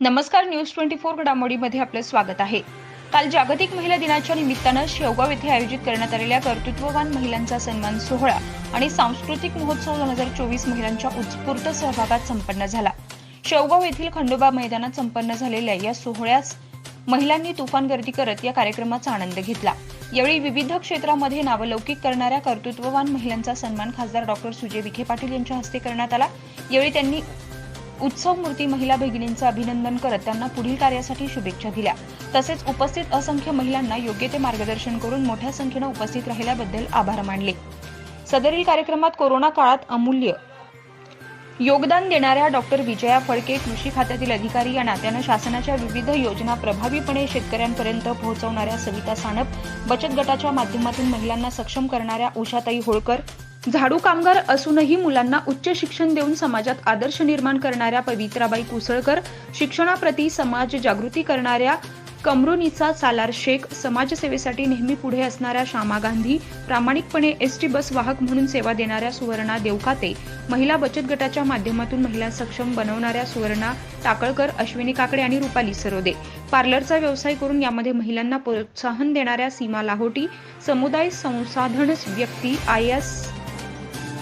नमस्कार news twenty four घडामोडीमध्ये आपलं स्वागत आहे. काल जागतिक महिला दिनाच्या निमित्तानं शेवगाव येथे आयोजित करण्यात आलेल्या कर्तृत्ववान महिलांचा सन्मान सोहळा आणि सांस्कृतिक महोत्सव दोन हजार चोवीस महिलांच्या उत्स्फूर्त सहभागात संपन्न झाला. शेवगाव येथील खंडोबा मैदानात संपन्न झालेल्या या सोहळ्यास महिलांनी तुफान गर्दी करत या कार्यक्रमाचा आनंद घेतला. यावेळी विविध क्षेत्रामध्ये नावलौकिक करणाऱ्या कर्तृत्ववान महिलांचा सन्मान खासदार डॉक्टर सुजय विखे पाटील यांच्या हस्ते करण्यात आला. यावेळी त्यांनी उत्सव मूर्ती महिला भगिनींचं अभिनंदन करत त्यांना पुढील कार्यासाठी शुभेच्छा दिल्या. तसेच उपस्थित असंख्य महिलांना योग्य ते मार्गदर्शन करून मोठ्या संख्येनं उपस्थित राहिल्याबद्दल आभार मानले. सदरील कार्यक्रमात कोरोना काळात अमूल्य योगदान देणाऱ्या डॉक्टर विजया फडके कृषी खात्यातील अधिकारी या नात्यानं शासनाच्या विविध योजना प्रभावीपणे शेतकऱ्यांपर्यंत पोहोचवणाऱ्या सविता सानप बचत गटाच्या माध्यमातून महिलांना सक्षम करणाऱ्या उषाताई होळकर झाडू कामगार असूनही मुलांना उच्च शिक्षण देऊन समाजात आदर्श निर्माण करणाऱ्या पवित्राबाई कुसळकर शिक्षणाप्रती समाज जागृती करणाऱ्या कमरुनीचा सालार शेख समाजसेवेसाठी नेहमी पुढे असणाऱ्या श्यामा गांधी प्रामाणिकपणे एस टी बस वाहक म्हणून सेवा देणाऱ्या सुवर्णा देवकाते महिला बचत गटाच्या माध्यमातून महिला सक्षम बनवणाऱ्या सुवर्णा टाकळकर अश्विनी काकडे आणि रुपाली सरोदे. पार्लरचा व्यवसाय करून यामध्ये महिलांना प्रोत्साहन देणाऱ्या सीमा लाहोटी समुदाय संसाधन व्यक्ती आय एस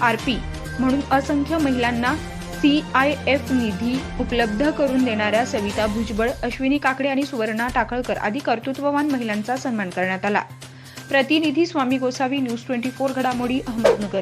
आरपी म्हणून असंख्य महिलांना सी आय एफ निधी उपलब्ध करून देणाऱ्या सविता भुजबळ अश्विनी काकडे आणि सुवर्णा टाकळकर आदी कर्तृत्ववान महिलांचा सन्मान करण्यात आला. प्रतिनिधी Swami Gosavi news twenty four घडामोडी अहमदनगर.